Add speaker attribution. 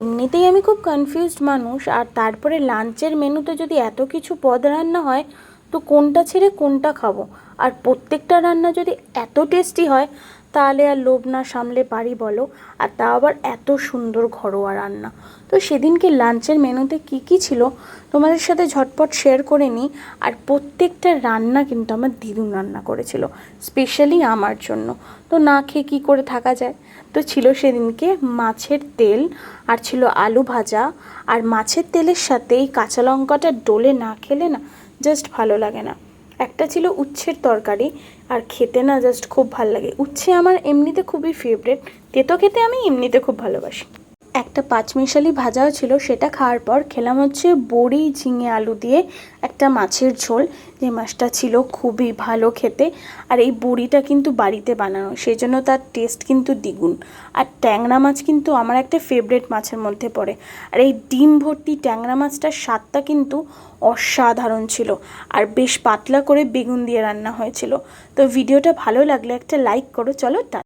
Speaker 1: এমনিতেই আমি খুব কনফিউজড মানুষ, আর তারপরে লাঞ্চের মেনুতে যদি এত কিছু পদ রান্না হয়, তো কোনটা ছেড়ে কোনটা খাব? আর প্রত্যেকটা রান্না যদি এত টেস্টি হয় তাহলে আর লোভ না সামলে পারি বলো? আর তা আবার এত সুন্দর ঘরোয়া রান্না। তো সেদিনকে লাঞ্চের মেনুতে কি কি ছিল তোমাদের সাথে ঝটপট শেয়ার করে নিই। আর প্রত্যেকটা রান্না কিন্তু আমার দিদুন রান্না করেছিল স্পেশালি আমার জন্য। তো না খেয়ে কী করে থাকা যায়? তো ছিল সেদিনকে মাছের তেল আর ছিল আলু ভাজা। আর মাছের তেলের সাথে এই কাঁচা লঙ্কাটা ডোলে না খেলে না জাস্ট ভালো লাগে না। একটা ছিল উচ্ছের তরকারি আর খেতে না জাস্ট খুব ভালো লাগে। উচ্ছে আমার এমনিতে খুবই ফেভারেট তেতো খেতে আমি এমনিতে খুব ভালোবাসি। একটা পাঁচমিশালি ভাজাও ছিল, সেটা খাওয়ার পর খেলাম হচ্ছে বড়ি, ঝিঙে, আলু দিয়ে একটা মাছের ঝোল। যে মাছটা ছিল খুবই ভালো খেতে। আর এই বড়িটা কিন্তু বাড়িতে বানানো সেই জন্য তার টেস্ট কিন্তু দ্বিগুণ। আর ট্যাংরা মাছ কিন্তু আমার একটা ফেভারেট মাছের মধ্যে পড়ে। আর এই ডিম ভর্তি ট্যাংরা মাছটার স্বাদটা কিন্তু অসাধারণ ছিল। আর বেশ পাতলা করে বেগুন দিয়ে রান্না হয়েছিল। তো ভিডিওটা ভালো লাগলে একটা লাইক করো, চলো